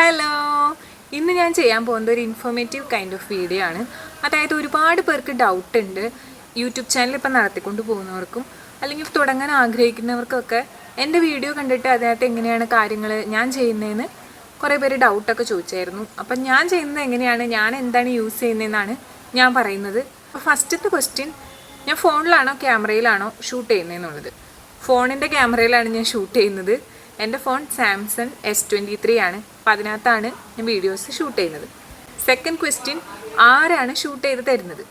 Hello ഇന്ന് ഞാൻ ചെയ്യാൻ പോകുന്നത് ഒരു ഇൻഫോർമേറ്റീവ് കൈൻഡ് ഓഫ് വീഡിയോ ആണ്. അതായത് ഒരുപാട് പേർക്ക് ഡൗട്ട് ഉണ്ട്. യൂട്യൂബ് ചാനൽ ഇപ്പം നടത്തിക്കൊണ്ട് പോകുന്നവർക്കും അല്ലെങ്കിൽ തുടങ്ങാൻ ആഗ്രഹിക്കുന്നവർക്കൊക്കെ എന്റെ വീഡിയോ കണ്ടിട്ട് അതിനകത്ത് എങ്ങനെയാണ് കാര്യങ്ങൾ ഞാൻ ചെയ്യുന്നതെന്ന് കുറേ പേര് ഡൗട്ടൊക്കെ ചോദിച്ചായിരുന്നു. അപ്പം ഞാൻ ചെയ്യുന്നത് എങ്ങനെയാണ്? ഞാൻ എന്താണ് യൂസ് ചെയ്യുന്നതെന്നാണ് ഞാൻ പറയുന്നത്. അപ്പോൾ ഫസ്റ്റത്തെ ക്വസ്റ്റ്യൻ ഞാൻ ഫോണിലാണോ ക്യാമറയിലാണോ ഷൂട്ട് ചെയ്യുന്നതെന്നുള്ളത്. ഫോണിന്റെ ക്യാമറയിലാണ് ഞാൻ ഷൂട്ട് ചെയ്യുന്നത്. എന്റെ phone Samsung S twenty three ആണ്. അപ്പം അതിനകത്താണ് ഞാൻ വീഡിയോസ് ഷൂട്ട് ചെയ്യുന്നത്. സെക്കൻഡ് ക്വസ്റ്റ്യൻ ആരാണ് ഷൂട്ട് ചെയ്ത് തരുന്നത്?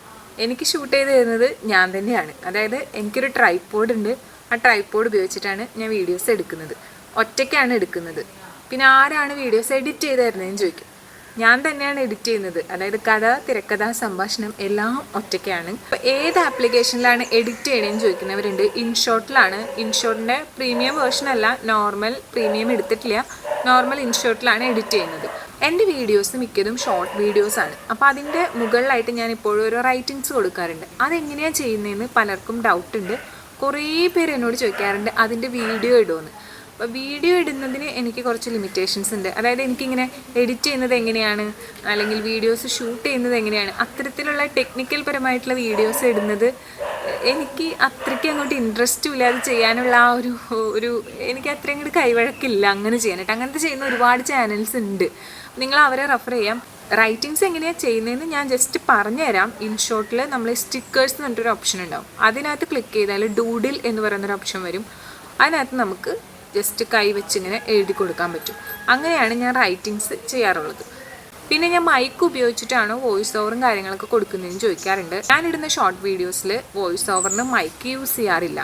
എനിക്ക് ഷൂട്ട് ചെയ്ത് തരുന്നത് ഞാൻ തന്നെയാണ്. അതായത് എനിക്കൊരു ട്രൈപ്പോഡ് ഉണ്ട്. ആ ട്രൈപ്പോഡ് ഉപയോഗിച്ചിട്ടാണ് ഞാൻ വീഡിയോസ് എടുക്കുന്നത്. ഒറ്റയ്ക്കാണ് എടുക്കുന്നത്. പിന്നെ ആരാണ് വീഡിയോസ് എഡിറ്റ് ചെയ്ത് തരുന്നതെന്ന് ചോദിക്കും. ഞാൻ തന്നെയാണ് എഡിറ്റ് ചെയ്യുന്നത്. അതായത് കഥ തിരക്കഥ സംഭാഷണം എല്ലാം ഒറ്റയ്ക്കാണ്. അപ്പോൾ ഏത് ആപ്ലിക്കേഷനിലാണ് എഡിറ്റ് ചെയ്യണമെന്ന് ചോദിക്കുന്നവരുണ്ട്. ഇൻഷോട്ടിലാണ് ഇൻഷോട്ടിന്റെ പ്രീമിയം വേർഷൻ അല്ല. നോർമൽ പ്രീമിയം എടുത്തിട്ടില്ല. നോർമൽ ഇൻഷോർട്ടിലാണ് എഡിറ്റ് ചെയ്യുന്നത്. എന്റെ വീഡിയോസ് മിക്കതും ഷോർട്ട് വീഡിയോസാണ് അപ്പോൾ അതിന്റെ മുകളിലായിട്ട് ഞാൻ ഇപ്പോഴും ഓരോ റൈറ്റിങ്സ് കൊടുക്കാറുണ്ട്. അതെങ്ങനെയാണ് ചെയ്യുന്നതെന്ന് പലർക്കും ഡൗട്ട് ഉണ്ട്. കുറേ പേര് എന്നോട് ചോദിക്കാറുണ്ട് അതിന്റെ വീഡിയോ ഇടുമെന്ന് അപ്പോൾ വീഡിയോ ഇടുന്നതിന് എനിക്ക് കുറച്ച് ലിമിറ്റേഷൻസ് ഉണ്ട്. അതായത് എനിക്കിങ്ങനെ എഡിറ്റ് ചെയ്യുന്നത് എങ്ങനെയാണ്? അല്ലെങ്കിൽ വീഡിയോസ് ഷൂട്ട് ചെയ്യുന്നത് എങ്ങനെയാണ്? അത്തരത്തിലുള്ള ടെക്നിക്കൽ പരമായിട്ടുള്ള വീഡിയോസ് ഇടുന്നത് എനിക്ക് അത്രയ്ക്ക് അങ്ങോട്ട് ഇൻട്രസ്റ്റും ഇല്ല. അത് ചെയ്യാനുള്ള ആ ഒരു ഒരു എനിക്ക് അത്രയും അങ്ങോട്ട് കൈവഴക്കില്ല അങ്ങനെ ചെയ്യാനായിട്ട്. അങ്ങനത്തെ ചെയ്യുന്ന ഒരുപാട് ചാനൽസ് ഉണ്ട്. നിങ്ങൾ അവരെ റെഫർ ചെയ്യാം. റൈറ്റിങ്സ് എങ്ങനെയാണ് ചെയ്യുന്നതെന്ന് ഞാൻ ജസ്റ്റ് പറഞ്ഞുതരാം. ഇൻഷോട്ടിൽ നമ്മൾ സ്റ്റിക്കേഴ്സ് എന്ന് പറഞ്ഞിട്ടൊരു ഓപ്ഷൻ ഉണ്ടാവും. അതിനകത്ത് ക്ലിക്ക് ചെയ്താൽ ഡൂഡിൽ എന്ന് പറയുന്നൊരു ഓപ്ഷൻ വരും. അതിനകത്ത് നമുക്ക് ജസ്റ്റ് കൈ വെച്ച് ഇങ്ങനെ എഴുതി കൊടുക്കാൻ പറ്റും. അങ്ങനെയാണ് ഞാൻ റൈറ്റിങ്സ് ചെയ്യാറുള്ളത്. പിന്നെ ഞാൻ മൈക്ക് ഉപയോഗിച്ചിട്ടാണ് വോയിസ് ഓവറും കാര്യങ്ങളൊക്കെ കൊടുക്കുന്നതെന്ന് ചോദിക്കാറുണ്ട്. ഞാനിടുന്ന ഷോർട്ട് വീഡിയോസിൽ വോയിസ് ഓവറിന് മൈക്ക് യൂസ് ചെയ്യാറില്ല.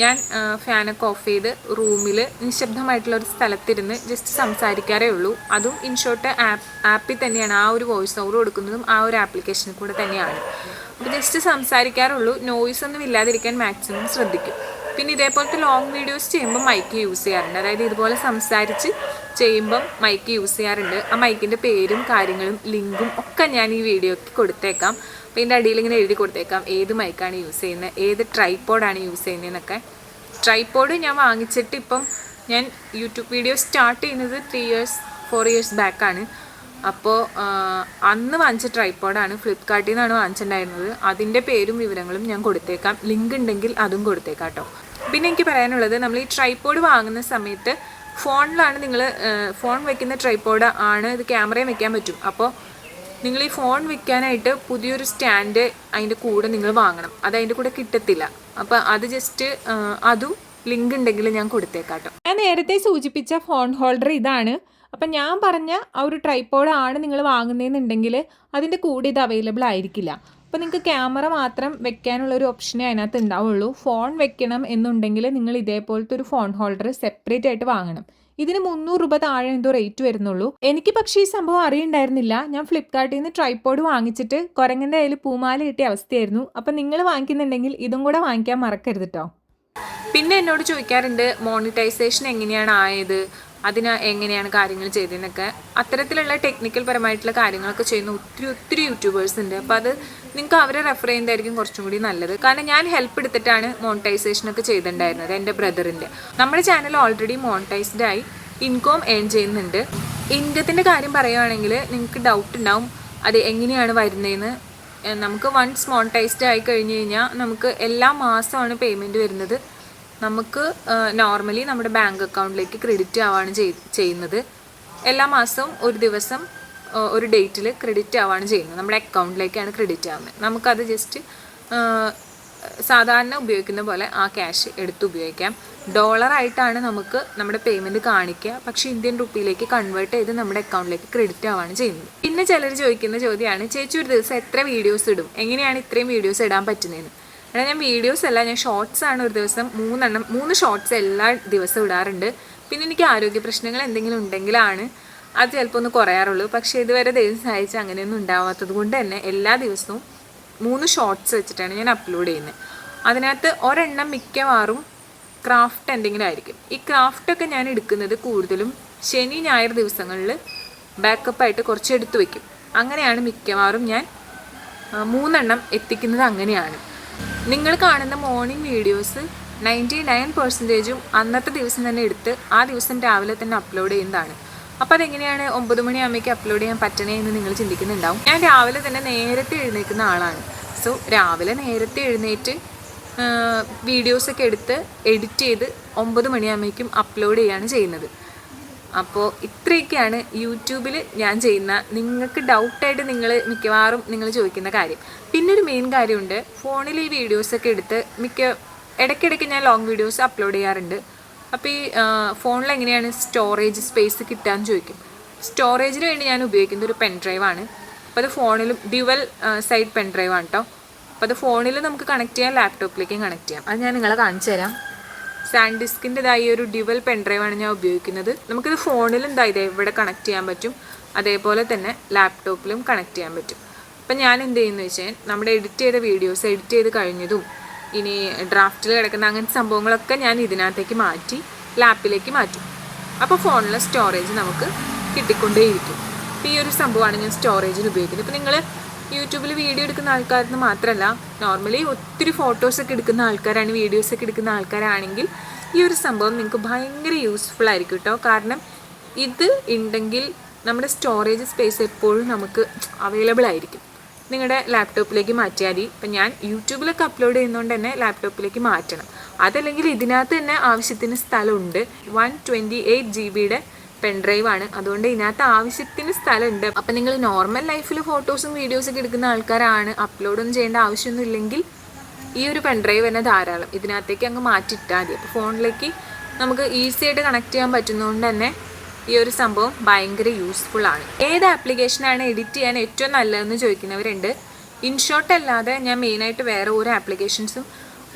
ഞാൻ ഫാനൊക്കെ ഓഫ് ചെയ്ത് റൂമിൽ നിശബ്ദമായിട്ടുള്ള ഒരു സ്ഥലത്തിരുന്ന് ജസ്റ്റ് സംസാരിക്കാറേ ഉള്ളൂ. അതും ഇൻഷോർട്ട് ആപ്പ് ആപ്പിൽ തന്നെയാണ്. ആ ഒരു വോയിസ് ഓവർ കൊടുക്കുന്നതും ആ ഒരു ആപ്ലിക്കേഷനിൽ കൂടെ തന്നെയാണ്. അപ്പോൾ ജസ്റ്റ് സംസാരിക്കാറുള്ളൂ നോയ്സ് ഒന്നും ഇല്ലാതിരിക്കാൻ മാക്സിമം ശ്രദ്ധിക്കും. പിന്നെ ഇതേപോലത്തെ ലോങ് വീഡിയോസ് ചെയ്യുമ്പോൾ മൈക്ക് യൂസ് ചെയ്യാറുണ്ട്. അതായത് ഇതുപോലെ സംസാരിച്ച് ചെയ്യുമ്പം മൈക്ക് യൂസ് ചെയ്യാറുണ്ട്. ആ മൈക്കിന്റെ പേരും കാര്യങ്ങളും ലിങ്കും ഒക്കെ ഞാൻ ഈ വീഡിയോയ്ക്ക് കൊടുത്തേക്കാം. അപ്പോൾ ഇതിന്റെ അടിയിൽ ഇങ്ങനെ എഴുതി കൊടുത്തേക്കാം. ഏത് മൈക്കാണ് യൂസ് ചെയ്യുന്നത് ഏത് ട്രൈപ്പോഡാണ് യൂസ് ചെയ്യുന്നതെന്നൊക്കെ ട്രൈപ്പോഡ് ഞാൻ വാങ്ങിച്ചിട്ട് ഇപ്പം ഞാൻ യൂട്യൂബ് വീഡിയോ സ്റ്റാർട്ട് ചെയ്യുന്നത് ത്രീ ഇയേഴ്സ് ഫോർ ഇയേഴ്സ് ബാക്കാണ് അപ്പോൾ അന്ന് വാങ്ങിച്ച ട്രൈപ്പോഡാണ് ഫ്ലിപ്കാർട്ടിൽ നിന്നാണ് വാങ്ങിച്ചിട്ടുണ്ടായിരുന്നത്. അതിന്റെ പേരും വിവരങ്ങളും ഞാൻ കൊടുത്തേക്കാം. ലിങ്ക് ഉണ്ടെങ്കിൽ അതും കൊടുത്തേക്കാം കേട്ടോ പിന്നെ എനിക്ക് പറയാനുള്ളത് നമ്മൾ ഈ ട്രൈപ്പോഡ് വാങ്ങുന്ന സമയത്ത് ഫോണിലാണ് നിങ്ങൾ ഫോൺ വെക്കുന്ന ട്രൈപ്പോഡ് ആണ് ഇത് ക്യാമറയും വെക്കാൻ പറ്റും. അപ്പോൾ നിങ്ങൾ ഈ ഫോൺ വെക്കാനായിട്ട് പുതിയൊരു സ്റ്റാൻഡ് അതിന്റെ കൂടെ നിങ്ങൾ വാങ്ങണം. അത് അതിന്റെ കൂടെ കിട്ടത്തില്ല. അപ്പോൾ അത് ജസ്റ്റ് അതും ലിങ്ക് ഉണ്ടെങ്കിൽ ഞാൻ കൊടുത്തേക്കാം കേട്ടോ ഞാൻ നേരത്തെ സൂചിപ്പിച്ച ഫോൺ ഹോൾഡർ ഇതാണ്. അപ്പം ഞാൻ പറഞ്ഞ ആ ഒരു ട്രൈപ്പോഡ് ആണ് നിങ്ങൾ വാങ്ങുന്നതെന്നുണ്ടെങ്കിൽ അതിന്റെ കൂടെ ഇത് അവൈലബിൾ ആയിരിക്കില്ല. അപ്പോൾ നിങ്ങൾക്ക് ക്യാമറ മാത്രം വെക്കാനുള്ള ഒരു ഓപ്ഷനേ അതിനകത്ത് ഉണ്ടാവുള്ളൂ. ഫോൺ വെക്കണം എന്നുണ്ടെങ്കിൽ നിങ്ങൾ ഇതേപോലത്തെ ഒരു ഫോൺ ഹോൾഡർ സെപ്പറേറ്റ് ആയിട്ട് വാങ്ങണം. ഇതിന് മുന്നൂറ് രൂപ താഴെ എന്തോ റേറ്റ് വരുന്നുള്ളൂ. എനിക്ക് പക്ഷേ ഈ സംഭവം അറിയണ്ടായിരുന്നില്ല. ഞാൻ ഫ്ലിപ്കാർട്ടിൽ നിന്ന് ട്രൈപ്പോഡ് വാങ്ങിച്ചിട്ട് കുരങ്ങന്റെ കയ്യിൽ പൂമാല കിട്ടിയ അവസ്ഥയായിരുന്നു. അപ്പം നിങ്ങൾ വാങ്ങിക്കുന്നുണ്ടെങ്കിൽ ഇതും കൂടെ വാങ്ങിക്കാൻ മറക്കരുത് കേട്ടോ പിന്നെ എന്നോട് ചോദിക്കാറുണ്ട് മോണിറ്റൈസേഷൻ എങ്ങനെയാണ് ആയത്? അതിന് എങ്ങനെയാണ് കാര്യങ്ങൾ ചെയ്തതെന്നൊക്കെ അത്തരത്തിലുള്ള ടെക്നിക്കൽ പരമായിട്ടുള്ള കാര്യങ്ങളൊക്കെ ചെയ്യുന്ന ഒത്തിരി ഒത്തിരി യൂട്യൂബേഴ്സ് ഉണ്ട്. അപ്പോൾ അത് നിങ്ങൾക്ക് അവരെ റെഫർ ചെയ്യുന്നതായിരിക്കും കുറച്ചും കൂടി നല്ലത്. കാരണം ഞാൻ ഹെൽപ്പ് എടുത്തിട്ടാണ് മോണിറ്റൈസേഷനൊക്കെ ചെയ്തിട്ടുണ്ടായിരുന്നത് എന്റെ ബ്രദറിന്റെ നമ്മുടെ ചാനൽ ഓൾറെഡി മോണിറ്റൈസ്ഡ് ആയി ഇൻകം ഏൺ ചെയ്യുന്നുണ്ട്. ഇൻകത്തിന്റെ കാര്യം പറയുകയാണെങ്കിൽ നിങ്ങൾക്ക് ഡൗട്ട് ഉണ്ടാവും. അത് എങ്ങനെയാണ് വരുന്നതെന്ന്. നമുക്ക് വൺസ് മോണിറ്റൈസ്ഡ് ആയി കഴിഞ്ഞ് കഴിഞ്ഞാൽ നമുക്ക് എല്ലാ മാസമാണ് പേയ്മെന്റ് വരുന്നത്. നമുക്ക് നോർമലി നമ്മുടെ ബാങ്ക് അക്കൗണ്ടിലേക്ക് ക്രെഡിറ്റ് ആവാണ് ചെയ്യുന്നത്. എല്ലാ മാസവും ഒരു ദിവസം ഒരു ഡേറ്റിൽ ക്രെഡിറ്റ് ആവാണ് ചെയ്യുന്നത്. നമ്മുടെ അക്കൗണ്ടിലേക്കാണ് ക്രെഡിറ്റ് ആവുന്നത്. നമുക്കത് ജസ്റ്റ് സാധാരണ ഉപയോഗിക്കുന്ന പോലെ ആ ക്യാഷ് എടുത്ത് ഉപയോഗിക്കാം. ഡോളറായിട്ടാണ് നമുക്ക് നമ്മുടെ പേയ്മെന്റ് കാണിക്കുക. പക്ഷേ ഇന്ത്യൻ റുപ്പിയിലേക്ക് കൺവേർട്ട് ചെയ്ത് നമ്മുടെ അക്കൗണ്ടിലേക്ക് ക്രെഡിറ്റ് ആവാണ് ചെയ്യുന്നത്. പിന്നെ ചിലർ ചോദിക്കുന്ന ചോദ്യമാണ് ചേച്ചി ഒരു ദിവസം എത്ര വീഡിയോസ് ഇടും? എങ്ങനെയാണ് ഇത്രയും വീഡിയോസ് ഇടാൻ പറ്റുന്നതെന്ന്? എടാ ഞാൻ വീഡിയോസ് അല്ല ഞാൻ ഷോർട്സ് ആണ് ഒരു ദിവസം മൂന്നെണ്ണം മൂന്ന് ഷോർട്സ് എല്ലാ ദിവസവും ഇടാറുണ്ട്. പിന്നെ എനിക്ക് ആരോഗ്യ പ്രശ്നങ്ങൾ എന്തെങ്കിലും ഉണ്ടെങ്കിലാണ് അത് ചിലപ്പോൾ ഒന്ന് കുറയാറുള്ളൂ. പക്ഷേ ഇതുവരെ ദൈവം സഹായിച്ച് അങ്ങനെയൊന്നും ഉണ്ടാവാത്തത് കൊണ്ട് തന്നെ എല്ലാ ദിവസവും മൂന്ന് ഷോർട്സ് വെച്ചിട്ടാണ് ഞാൻ അപ്ലോഡ് ചെയ്യുന്നത്. അതിനകത്ത് ഒരെണ്ണം മിക്കവാറും ക്രാഫ്റ്റ് എന്തെങ്കിലും ആയിരിക്കും. ഈ ക്രാഫ്റ്റൊക്കെ ഞാൻ എടുക്കുന്നത് കൂടുതലും ശനി ഞായർ ദിവസങ്ങളിൽ ബാക്കപ്പായിട്ട് കുറച്ച് എടുത്തു വയ്ക്കും അങ്ങനെയാണ് മിക്കവാറും ഞാൻ മൂന്നെണ്ണം എത്തിക്കുന്നത് അങ്ങനെയാണ്. നിങ്ങൾ കാണുന്ന മോർണിംഗ് വീഡിയോസ് നയന്റി നയൻ പെർസെന്റേജും അന്നത്തെ ദിവസം തന്നെ എടുത്ത് ആ ദിവസം രാവിലെ തന്നെ അപ്ലോഡ് ചെയ്യുന്നതാണ്. അപ്പോൾ അതെങ്ങനെയാണ് ഒമ്പത് മണിയാകുമ്പോഴേക്ക് അപ്ലോഡ് ചെയ്യാൻ പറ്റണേ എന്ന് നിങ്ങൾ ചിന്തിക്കുന്നുണ്ടാവും. ഞാൻ രാവിലെ തന്നെ നേരത്തെ എഴുന്നേൽക്കുന്ന ആളാണ്. സോ രാവിലെ നേരത്തെ എഴുന്നേറ്റ് വീഡിയോസൊക്കെ എടുത്ത് എഡിറ്റ് ചെയ്ത് ഒമ്പത് മണിയാകുമ്പോഴേക്കും അപ്ലോഡ് ചെയ്യാണ് ചെയ്യുന്നത്. അപ്പോൾ ഇത്രയൊക്കെയാണ് യൂട്യൂബിൽ ഞാൻ ചെയ്യുന്ന നിങ്ങൾക്ക് ഡൗട്ടായിട്ട് നിങ്ങൾ മിക്കവാറും നിങ്ങൾ ചോദിക്കുന്ന കാര്യം. പിന്നെ ഒരു മെയിൻ കാര്യമുണ്ട് ഫോണിൽ ഈ വീഡിയോസൊക്കെ എടുത്ത് മിക്ക ഇടയ്ക്കിടയ്ക്ക് ഞാൻ ലോങ് വീഡിയോസ് അപ്ലോഡ് ചെയ്യാറുണ്ട്. അപ്പോൾ ഈ ഫോണിൽ എങ്ങനെയാണ് സ്റ്റോറേജ് സ്പേസ് കിട്ടാമെന്ന് ചോദിക്കും. സ്റ്റോറേജിന് വേണ്ടി ഞാൻ ഉപയോഗിക്കുന്നത് ഒരു പെൻ ഡ്രൈവാണ് അപ്പോൾ അത് ഫോണിലും ഡ്യുവൽ സൈഡ് പെൻ ഡ്രൈവാണ് കേട്ടോ അപ്പോൾ അത് ഫോണിൽ നമുക്ക് കണക്ട് ചെയ്യാം ലാപ്ടോപ്പിലേക്കും കണക്ട് ചെയ്യാം. അത് ഞാൻ നിങ്ങളെ കാണിച്ചു തരാം സാൻഡ് ഡിസ്കിന്റെതായ ഒരു ഡ്യുവൽ പെൻഡ്രൈവാണ് ഞാൻ ഉപയോഗിക്കുന്നത്. നമുക്കിത് ഫോണിലും ഇതാ ഇതേ ഇവിടെ കണക്ട് ചെയ്യാൻ പറ്റും. അതേപോലെ തന്നെ ലാപ്ടോപ്പിലും കണക്ട് ചെയ്യാൻ പറ്റും. അപ്പം ഞാൻ എന്ത് ചെയ്യുന്നു വെച്ചാൽ നമ്മുടെ എഡിറ്റ് ചെയ്ത വീഡിയോസ് എഡിറ്റ് ചെയ്ത് കഴിഞ്ഞതും ഇനി ഡ്രാഫ്റ്റിൽ കിടക്കുന്ന അങ്ങനത്തെ സംഭവങ്ങളൊക്കെ ഞാൻ ഇതിനകത്തേക്ക് മാറ്റി ലാപ്പിലേക്ക് മാറ്റും. അപ്പോൾ ഫോണിലെ സ്റ്റോറേജ് നമുക്ക് കിട്ടിക്കൊണ്ടേയിരിക്കും. അപ്പോൾ ഈ ഒരു സംഭവമാണ് ഞാൻ സ്റ്റോറേജിന് ഉപയോഗിക്കുന്നത്. ഇപ്പോൾ നിങ്ങൾ യൂട്യൂബിൽ വീഡിയോ എടുക്കുന്ന ആൾക്കാരെന്ന് മാത്രമല്ല നോർമലി ഒത്തിരി ഫോട്ടോസൊക്കെ എടുക്കുന്ന ആൾക്കാരാണ് വീഡിയോസൊക്കെ എടുക്കുന്ന ആൾക്കാരാണെങ്കിൽ ഈ ഒരു സംഭവം നിങ്ങൾക്ക് ഭയങ്കര യൂസ്ഫുൾ ആയിരിക്കും കേട്ടോ കാരണം ഇത് ഉണ്ടെങ്കിൽ നമ്മുടെ സ്റ്റോറേജ് സ്പേസ് എപ്പോഴും നമുക്ക് അവൈലബിൾ ആയിരിക്കും. നിങ്ങളുടെ ലാപ്ടോപ്പിലേക്ക് മാറ്റിയാൽ മതി. ഇപ്പം ഞാൻ യൂട്യൂബിലൊക്കെ അപ്ലോഡ് ചെയ്യുന്നതുകൊണ്ട് തന്നെ ലാപ്ടോപ്പിലേക്ക് മാറ്റണം. അതല്ലെങ്കിൽ ഇതിനകത്ത് തന്നെ ആവശ്യത്തിന് സ്ഥലമുണ്ട്. വൺ ട്വന്റി എയ്റ്റ് ജി ബിയുടെ പെൻഡ്രൈവ് ആണ്. അതുകൊണ്ട് ഇതിനകത്ത് ആവശ്യത്തിന് സ്ഥലമുണ്ട്. അപ്പം നിങ്ങൾ നോർമൽ ലൈഫിൽ ഫോട്ടോസും വീഡിയോസും ഒക്കെ എടുക്കുന്ന ആൾക്കാരാണ്. അപ്ലോഡൊന്നും ചെയ്യേണ്ട ആവശ്യമൊന്നും ഇല്ലെങ്കിൽ ഈ ഒരു പെൺഡ്രൈവ് തന്നെ ധാരാളം. ഇതിനകത്തേക്ക് അങ്ങ് മാറ്റിയിട്ടാൽ മതി. അപ്പോൾ ഫോണിലേക്ക് നമുക്ക് ഈസി ആയിട്ട് കണക്ട് ചെയ്യാൻ പറ്റുന്നതുകൊണ്ട് തന്നെ ഈ ഒരു സംഭവം ഭയങ്കര യൂസ്ഫുൾ ആണ്. ഏത് ആപ്ലിക്കേഷനാണ് എഡിറ്റ് ചെയ്യാൻ ഏറ്റവും നല്ലതെന്ന് ചോദിക്കുന്നവരുണ്ട്. ഇൻഷോട്ട് അല്ലാതെ ഞാൻ മെയിനായിട്ട് വേറെ ഓരോ ആപ്ലിക്കേഷൻസും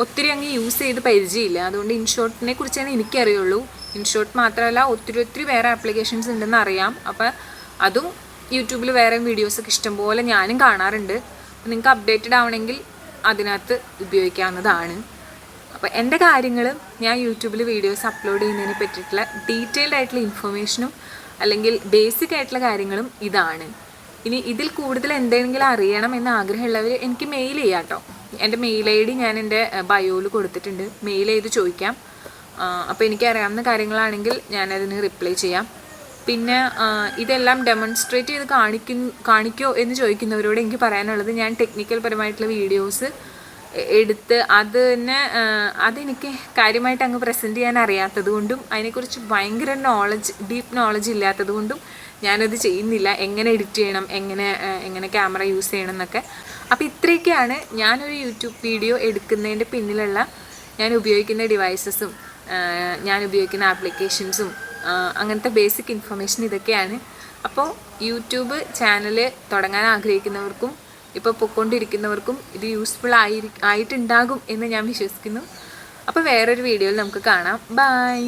ഒത്തിരി അങ്ങ് യൂസ് ചെയ്ത് പരിചയമില്ല. അതുകൊണ്ട് ഇൻഷോട്ടിനെ കുറിച്ചാണ് എനിക്കറിയുള്ളൂ. ഇൻഷോട്ട് മാത്രമല്ല ഒത്തിരി ഒത്തിരി വേറെ ആപ്ലിക്കേഷൻസ് ഉണ്ടെന്ന് അറിയാം. അപ്പം അതും യൂട്യൂബിൽ വേറെ വീഡിയോസ് വീഡിയോസൊക്കെ ഇഷ്ടംപോലെ ഞാനും കാണാറുണ്ട്. അപ്പം നിങ്ങൾക്ക് അപ്ഡേറ്റഡ് ആവണമെങ്കിൽ അതിനകത്ത് ഉപയോഗിക്കാവുന്നതാണ്. അപ്പോൾ എന്റെ കാര്യങ്ങൾ ഞാൻ യൂട്യൂബിൽ വീഡിയോസ് അപ്ലോഡ് ചെയ്യുന്നതിനെ പറ്റിയിട്ടുള്ള ഡീറ്റെയിൽഡ് ആയിട്ടുള്ള ഇൻഫർമേഷനും അല്ലെങ്കിൽ ബേസിക് ആയിട്ടുള്ള കാര്യങ്ങളും ഇതാണ്. ഇനി ഇതിൽ കൂടുതൽ എന്തെങ്കിലും അറിയണം എന്ന് ആഗ്രഹമുള്ളവർ എനിക്ക് മെയിൽ ചെയ്യാം കേട്ടോ എന്റെ മെയിൽ ഐ ഡി ഞാൻ എന്റെ ബയോയിൽ കൊടുത്തിട്ടുണ്ട്. മെയിൽ ചെയ്ത് ചോദിക്കാം? അപ്പോൾ എനിക്ക് അറിയാവുന്ന കാര്യങ്ങളാണെങ്കിൽ ഞാനതിന് റിപ്ലൈ ചെയ്യാം. പിന്നെ ഇതെല്ലാം ഡെമോൺസ്ട്രേറ്റ് ചെയ്ത് കാണിക്കും കാണിക്കോ എന്ന് ചോദിക്കുന്നവരോട് എനിക്ക് പറയാനുള്ളത് ഞാൻ ടെക്നിക്കൽ പരമായിട്ടുള്ള വീഡിയോസ് എടുത്ത് അത് തന്നെ അതെനിക്ക് കാര്യമായിട്ട് അങ്ങ് പ്രസന്റ് ചെയ്യാൻ അറിയാത്തത് കൊണ്ടും അതിനെക്കുറിച്ച് ഭയങ്കര നോളജ് ഡീപ്പ് നോളജ് ഇല്ലാത്തത് കൊണ്ടും ഞാനത് ചെയ്യുന്നില്ല. എങ്ങനെ എഡിറ്റ് ചെയ്യണം എങ്ങനെ എങ്ങനെ ക്യാമറ യൂസ് ചെയ്യണം എന്നൊക്കെ. അപ്പോൾ ഇത്രയൊക്കെയാണ് ഞാനൊരു യൂട്യൂബ് വീഡിയോ എടുക്കുന്നതിന്റെ പിന്നിലുള്ള ഞാൻ ഉപയോഗിക്കുന്ന ഡിവൈസസും ഞാൻ ഉപയോഗിക്കുന്ന ആപ്ലിക്കേഷൻസും അങ്ങനത്തെ ബേസിക് ഇൻഫർമേഷൻ ഇതൊക്കെയാണ്. അപ്പോൾ യൂട്യൂബ് ചാനൽ തുടങ്ങാൻ ആഗ്രഹിക്കുന്നവർക്കും ഇപ്പോൾ പൊയ്ക്കൊണ്ടിരിക്കുന്നവർക്കും ഇത് യൂസ്ഫുൾ ആയിരിക്കും ആയിട്ടുണ്ടാകും എന്ന് ഞാൻ വിശ്വസിക്കുന്നു. അപ്പോൾ വേറൊരു വീഡിയോയിൽ നമുക്ക് കാണാം. ബൈ